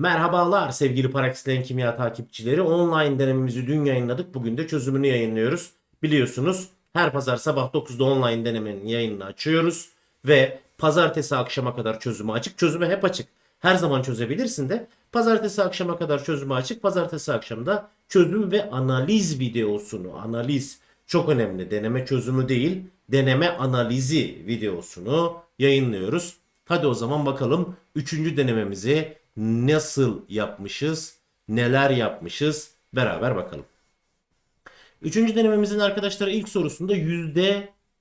Merhabalar sevgili Paraxlen Kimya takipçileri. Online denememizi dün yayınladık. Bugün de çözümünü yayınlıyoruz. Biliyorsunuz her pazar sabah 9'da online denemenin yayınını açıyoruz. Ve pazartesi akşama kadar çözümü açık. Çözümü hep açık. Her zaman çözebilirsin de pazartesi akşama kadar çözümü açık. Pazartesi akşamda çözüm ve analiz videosunu, analiz çok önemli. Deneme çözümü değil, deneme analizi videosunu yayınlıyoruz. Hadi o zaman bakalım üçüncü denememizi nasıl yapmışız, neler yapmışız beraber bakalım. Üçüncü denememizin arkadaşlar ilk sorusunda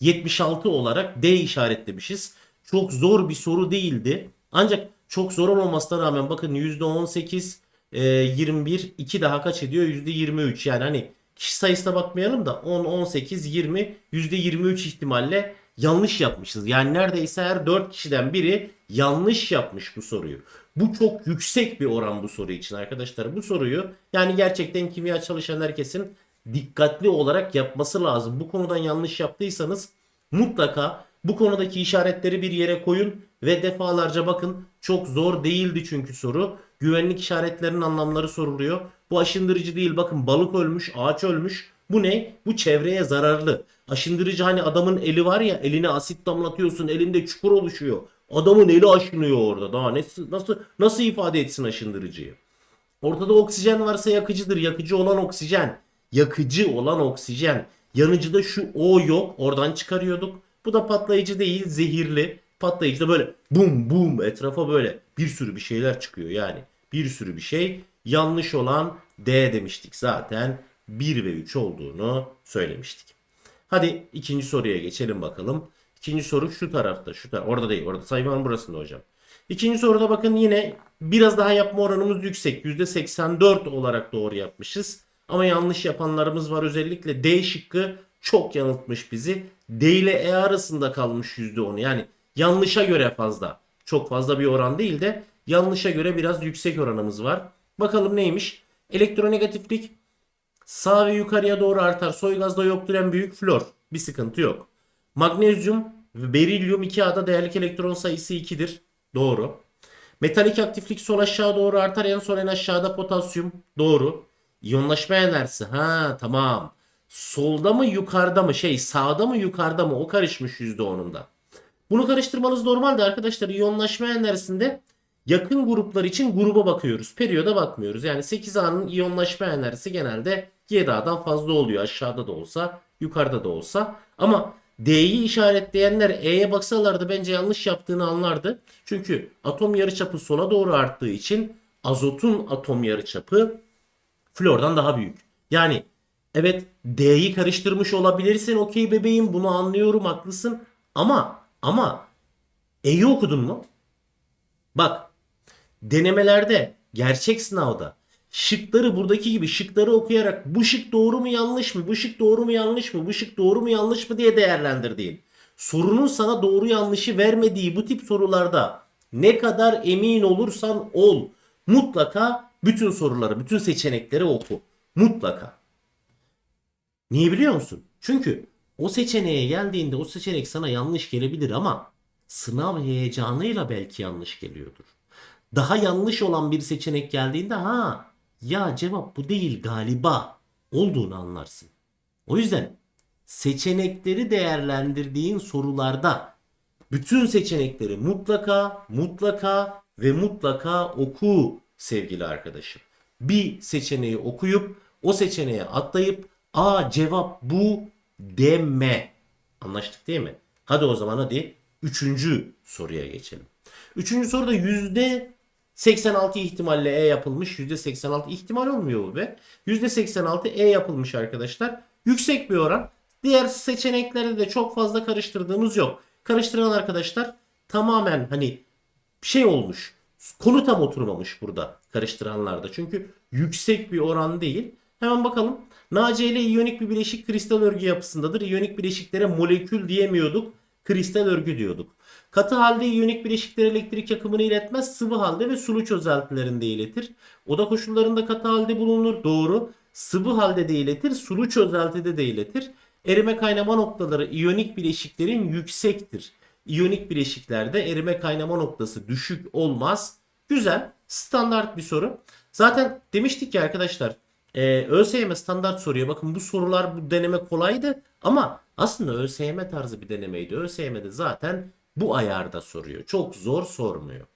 %76 olarak D işaretlemişiz. Çok zor bir soru değildi. Ancak çok zor olmamasına rağmen bakın %18, e, 21, 2 daha kaç ediyor? %23 yani hani kişi sayısına bakmayalım da 10, 18, 20, %23 ihtimalle yanlış yapmışız. Yani neredeyse her 4 kişiden biri yanlış yapmış bu soruyu. Bu çok yüksek bir oran bu soru için arkadaşlar. Bu soruyu yani gerçekten kimya çalışan herkesin dikkatli olarak yapması lazım. Bu konudan yanlış yaptıysanız mutlaka bu konudaki işaretleri bir yere koyun ve defalarca bakın. Çok zor değildi çünkü soru. Güvenlik işaretlerinin anlamları soruluyor. Bu aşındırıcı değil. Bakın balık ölmüş, ağaç ölmüş. Bu ne? Bu çevreye zararlı. Aşındırıcı hani adamın eli var ya eline asit damlatıyorsun elinde çukur oluşuyor. Adamın eli aşınıyor orada. Daha nasıl nasıl nasıl ifade etsin aşındırıcıyı? Ortada oksijen varsa yakıcıdır. Yakıcı olan oksijen. Yakıcı olan oksijen. Yanıcıda şu O yok. Oradan çıkarıyorduk. Bu da patlayıcı değil. Zehirli. Patlayıcı da böyle bum bum etrafa böyle bir sürü bir şeyler çıkıyor yani. Bir sürü bir şey. Yanlış olan D demiştik zaten. 1 ve 3 olduğunu söylemiştik. Hadi ikinci soruya geçelim bakalım. İkinci soru şu tarafta. Şu taraf. Orada değil. Orada sayfanın burasında hocam. İkinci soruda bakın yine biraz daha yapma oranımız yüksek. %84 olarak doğru yapmışız. Ama yanlış yapanlarımız var. Özellikle D şıkkı çok yanıltmış bizi. D ile E arasında kalmış %10. Yani yanlışa göre fazla. Çok fazla bir oran değil de yanlışa göre biraz yüksek oranımız var. Bakalım neymiş? Elektronegatiflik sağ ve yukarıya doğru artar. Soy gazda yoktur en büyük flor. Bir sıkıntı yok. Magnezyum ve berilyum 2A'da değerlik elektron sayısı 2'dir. Doğru. Metalik aktiflik sol aşağı doğru artar. En son en aşağıda potasyum. Doğru. İyonlaşma enerjisi. Ha tamam. Solda mı yukarıda mı şey sağda mı yukarıda mı o karışmış %10'unda. Bunu karıştırmanız normalde arkadaşlar iyonlaşma enerjisinde yakın gruplar için gruba bakıyoruz. Periyoda bakmıyoruz. Yani 8A'nın iyonlaşma enerjisi genelde 7A'dan fazla oluyor. Aşağıda da olsa yukarıda da olsa. Ama D'yi işaretleyenler E'ye baksalardı bence yanlış yaptığını anlardı. Çünkü atom yarıçapı sola doğru arttığı için azotun atom yarıçapı flordan daha büyük. Yani evet D'yi karıştırmış olabilirsin okey bebeğim bunu anlıyorum haklısın. Ama ama E'yi okudun mu? Bak denemelerde gerçek sınavda şıkları buradaki gibi şıkları okuyarak bu şık doğru mu yanlış mı? Bu şık doğru mu yanlış mı? Bu şık doğru mu yanlış mı diye değerlendirdiğin. Sorunun sana doğru yanlışı vermediği bu tip sorularda ne kadar emin olursan ol. Mutlaka bütün soruları, bütün seçenekleri oku. Mutlaka. Niye biliyor musun? Çünkü o seçeneğe geldiğinde o seçenek sana yanlış gelebilir ama sınav heyecanıyla belki yanlış geliyordur. Daha yanlış olan bir seçenek geldiğinde ha ya cevap bu değil galiba olduğunu anlarsın. O yüzden seçenekleri değerlendirdiğin sorularda bütün seçenekleri mutlaka mutlaka ve mutlaka oku sevgili arkadaşım. Bir seçeneği okuyup o seçeneğe atlayıp a cevap bu deme. Anlaştık değil mi? Hadi o zaman hadi üçüncü soruya geçelim. Üçüncü soruda yüzde 86 ihtimalle E yapılmış. %86 ihtimal olmuyor bu be. %86 E yapılmış arkadaşlar. Yüksek bir oran. Diğer seçeneklerde de çok fazla karıştırdığımız yok. Karıştıran arkadaşlar tamamen hani şey olmuş. Konu tam oturmamış burada karıştıranlarda. Çünkü yüksek bir oran değil. Hemen bakalım. NaCl iyonik bir bileşik kristal örgü yapısındadır. İyonik bileşiklere molekül diyemiyorduk. Kristal örgü diyorduk. Katı halde iyonik bileşikler elektrik akımını iletmez. Sıvı halde ve sulu çözeltilerinde iletir. Oda koşullarında katı halde bulunur. Doğru. Sıvı halde de iletir. Sulu çözeltide de iletir. Erime kaynama noktaları iyonik bileşiklerin yüksektir. İyonik bileşiklerde erime kaynama noktası düşük olmaz. Güzel. Standart bir soru. Zaten demiştik ki arkadaşlar e, ÖSYM standart soruya bakın bu sorular bu deneme kolaydı ama aslında ÖSYM tarzı bir denemeydi. ÖSYM'de zaten bu ayarda soruyor. Çok zor sormuyor.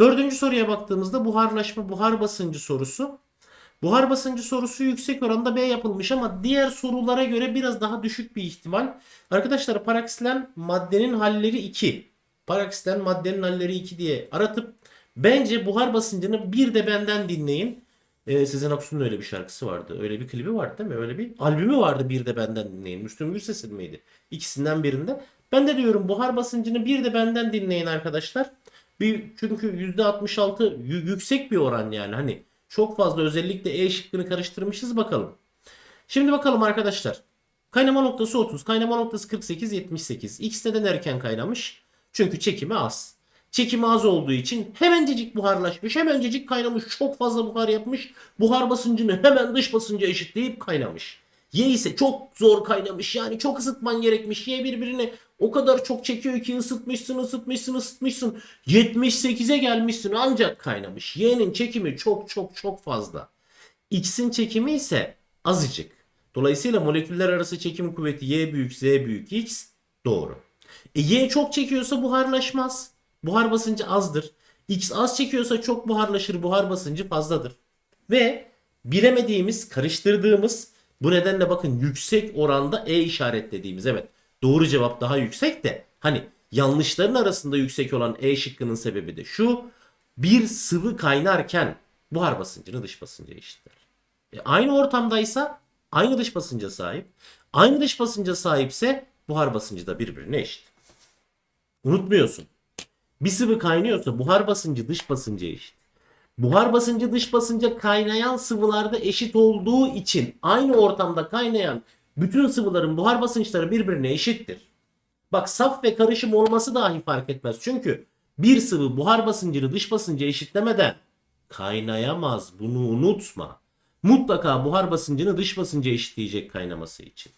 Dördüncü soruya baktığımızda buharlaşma buhar basıncı sorusu. Buhar basıncı sorusu yüksek oranda B yapılmış ama diğer sorulara göre biraz daha düşük bir ihtimal. Arkadaşlar paraksilen maddenin halleri 2. Paraksilen maddenin halleri 2 diye aratıp bence buhar basıncını bir de benden dinleyin. Ee, Sezen Aksu'nun öyle bir şarkısı vardı. Öyle bir klibi vardı değil mi? Öyle bir albümü vardı bir de benden dinleyin. Müslüm Gürses'in miydi? İkisinden birinde. Ben de diyorum buhar basıncını bir de benden dinleyin arkadaşlar. Bir, çünkü %66 yü- yüksek bir oran yani. Hani çok fazla özellikle E şıkkını karıştırmışız bakalım. Şimdi bakalım arkadaşlar. Kaynama noktası 30. Kaynama noktası 48, 78. X neden erken kaynamış? Çünkü çekimi az. Çekimi az olduğu için hemencecik buharlaşmış. Hemencecik kaynamış. Çok fazla buhar yapmış. Buhar basıncını hemen dış basınca eşitleyip kaynamış. Y ise çok zor kaynamış. Yani çok ısıtman gerekmiş. Y birbirini o kadar çok çekiyor ki ısıtmışsın, ısıtmışsın, ısıtmışsın. 78'e gelmişsin ancak kaynamış. Y'nin çekimi çok çok çok fazla. X'in çekimi ise azıcık. Dolayısıyla moleküller arası çekim kuvveti Y büyük Z büyük X doğru. E, y çok çekiyorsa buharlaşmaz. Buhar basıncı azdır. X az çekiyorsa çok buharlaşır. Buhar basıncı fazladır. Ve bilemediğimiz, karıştırdığımız bu nedenle bakın yüksek oranda E işaretlediğimiz evet doğru cevap daha yüksek de hani yanlışların arasında yüksek olan E şıkkının sebebi de şu bir sıvı kaynarken buhar basıncını dış basınca eşitler. E, aynı ortamdaysa aynı dış basınca sahip. Aynı dış basınca sahipse buhar basıncı da birbirine eşit. Unutmuyorsun. Bir sıvı kaynıyorsa buhar basıncı dış basınca eşit. Buhar basıncı dış basınca kaynayan sıvılarda eşit olduğu için aynı ortamda kaynayan bütün sıvıların buhar basınçları birbirine eşittir. Bak saf ve karışım olması dahi fark etmez. Çünkü bir sıvı buhar basıncını dış basınca eşitlemeden kaynayamaz. Bunu unutma. Mutlaka buhar basıncını dış basınca eşitleyecek kaynaması için.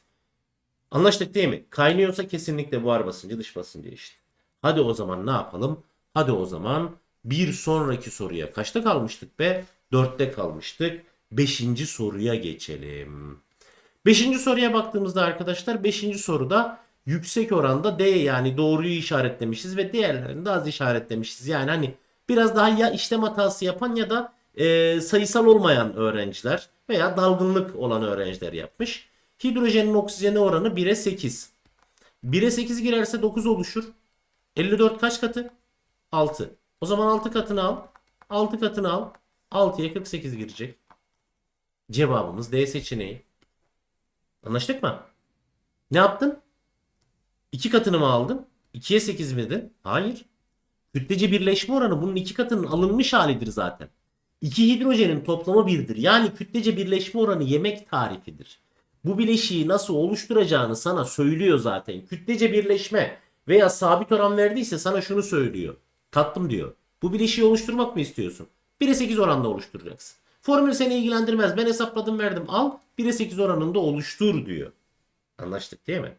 Anlaştık değil mi? Kaynıyorsa kesinlikle buhar basıncı dış basınca eşit. Hadi o zaman ne yapalım? Hadi o zaman bir sonraki soruya kaçta kalmıştık be? Dörtte kalmıştık. Beşinci soruya geçelim. Beşinci soruya baktığımızda arkadaşlar beşinci soruda yüksek oranda D yani doğruyu işaretlemişiz ve diğerlerini de az işaretlemişiz. Yani hani biraz daha ya işlem hatası yapan ya da e, sayısal olmayan öğrenciler veya dalgınlık olan öğrenciler yapmış. Hidrojenin oksijene oranı 1'e 8. 1'e 8 girerse 9 oluşur. 54 kaç katı? 6. O zaman 6 katını al. 6 katını al. 6'ya 48 girecek. Cevabımız D seçeneği. Anlaştık mı? Ne yaptın? 2 katını mı aldın? 2'ye 8 miydin? Hayır. Kütlece birleşme oranı bunun 2 katının alınmış halidir zaten. İki hidrojenin toplamı 1'dir. Yani kütlece birleşme oranı yemek tarifidir. Bu bileşiği nasıl oluşturacağını sana söylüyor zaten. Kütlece birleşme veya sabit oran verdiyse sana şunu söylüyor. Tatlım diyor. Bu bileşiği oluşturmak mı istiyorsun? 1'e 8 oranda oluşturacaksın. Formül seni ilgilendirmez. Ben hesapladım verdim. Al 1'e 8 oranında oluştur diyor. Anlaştık değil mi?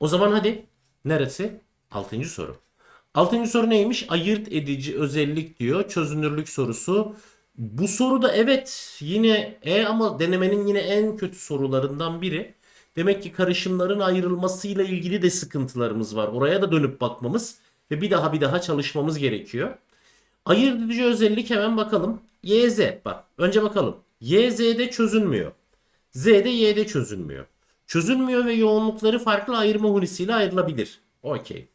O zaman hadi. Neresi? Altıncı soru. Altıncı soru neymiş? Ayırt edici özellik diyor. Çözünürlük sorusu. Bu soru da evet yine E ama denemenin yine en kötü sorularından biri. Demek ki karışımların ayrılmasıyla ilgili de sıkıntılarımız var. Oraya da dönüp bakmamız ve bir daha bir daha çalışmamız gerekiyor. Ayırt edici özellik hemen bakalım. YZ bak önce bakalım. YZ'de çözünmüyor. Z'de Y'de çözünmüyor. Çözünmüyor ve yoğunlukları farklı ayırma hunisiyle ayrılabilir. Okey.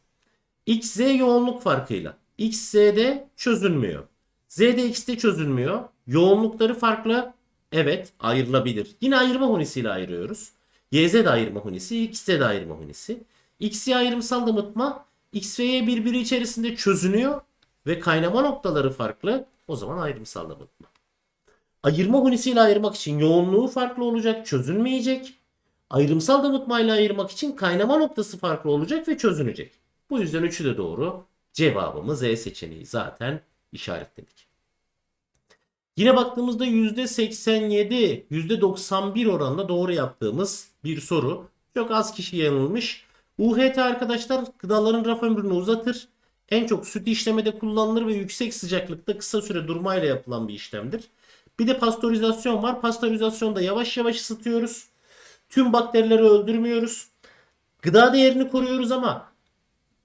XZ yoğunluk farkıyla. XZ'de çözünmüyor. Z'de X'de çözülmüyor. Yoğunlukları farklı. Evet ayrılabilir. Yine ayırma hunisiyle ayırıyoruz. YZ de ayırma hunisi, XZ de ayırma hunisi. XY ayrımsal damıtma X ve Y birbiri içerisinde çözünüyor ve kaynama noktaları farklı. O zaman ayrımsal damıtma. Ayırma hunisiyle ayırmak için yoğunluğu farklı olacak, çözünmeyecek. Ayrımsal damıtmayla ayırmak için kaynama noktası farklı olacak ve çözünecek. Bu yüzden üçü de doğru. Cevabımız E seçeneği zaten işaretledik. Yine baktığımızda %87, %91 oranla doğru yaptığımız bir soru. Çok az kişi yanılmış. UHT arkadaşlar gıdaların raf ömrünü uzatır. En çok süt işlemede kullanılır ve yüksek sıcaklıkta kısa süre durmayla yapılan bir işlemdir. Bir de pastörizasyon var. Pastörizasyonda yavaş yavaş ısıtıyoruz. Tüm bakterileri öldürmüyoruz. Gıda değerini koruyoruz ama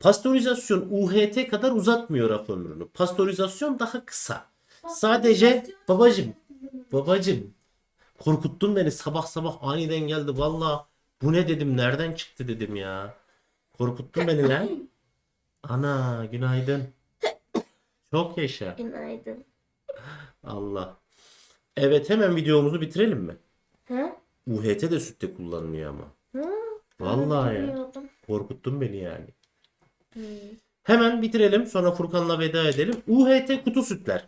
pastörizasyon UHT kadar uzatmıyor raf ömrünü. Pastörizasyon daha kısa. Sadece babacım, babacım korkuttun beni sabah sabah aniden geldi valla bu ne dedim nereden çıktı dedim ya. Korkuttun beni lan. Ana günaydın. Çok yaşa. Günaydın. Allah. Evet hemen videomuzu bitirelim mi? Ha? UHT de sütte kullanılıyor ama. Ha? Vallahi ya. Bilmiyordum. Korkuttun beni yani. Hmm. Hemen bitirelim sonra Furkan'la veda edelim. UHT kutu sütler.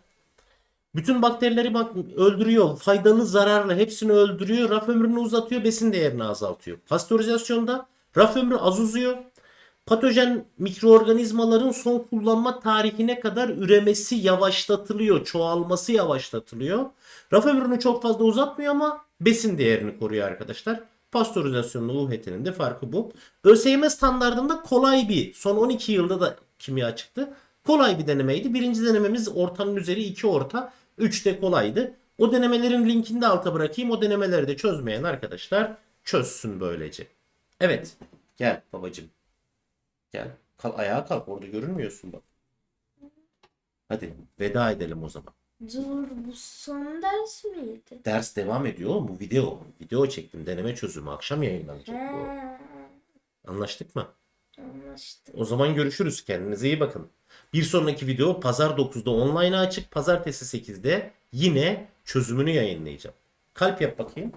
Bütün bakterileri bak öldürüyor. Faydalı zararlı hepsini öldürüyor. Raf ömrünü uzatıyor. Besin değerini azaltıyor. Pastörizasyonda raf ömrü az uzuyor. Patojen mikroorganizmaların son kullanma tarihine kadar üremesi yavaşlatılıyor. Çoğalması yavaşlatılıyor. Raf ömrünü çok fazla uzatmıyor ama besin değerini koruyor arkadaşlar. Pastörizasyonla UHT'nin de farkı bu. ÖSYM standartında kolay bir son 12 yılda da kimya çıktı. Kolay bir denemeydi. Birinci denememiz ortanın üzeri 2 orta. 3 de kolaydı. O denemelerin linkini de alta bırakayım. O denemeleri de çözmeyen arkadaşlar çözsün böylece. Evet. Gel babacım. Gel. Kalk, ayağa kalk. Orada görünmüyorsun bak. Hadi veda edelim o zaman. Dur bu son ders miydi? Ders devam ediyor oğlum. Bu video. Video çektim. Deneme çözümü. Akşam yayınlanacak bu. Anlaştık mı? anlaştık. O zaman görüşürüz. Kendinize iyi bakın. Bir sonraki video pazar 9'da online açık. Pazartesi 8'de yine çözümünü yayınlayacağım. Kalp yap bakayım.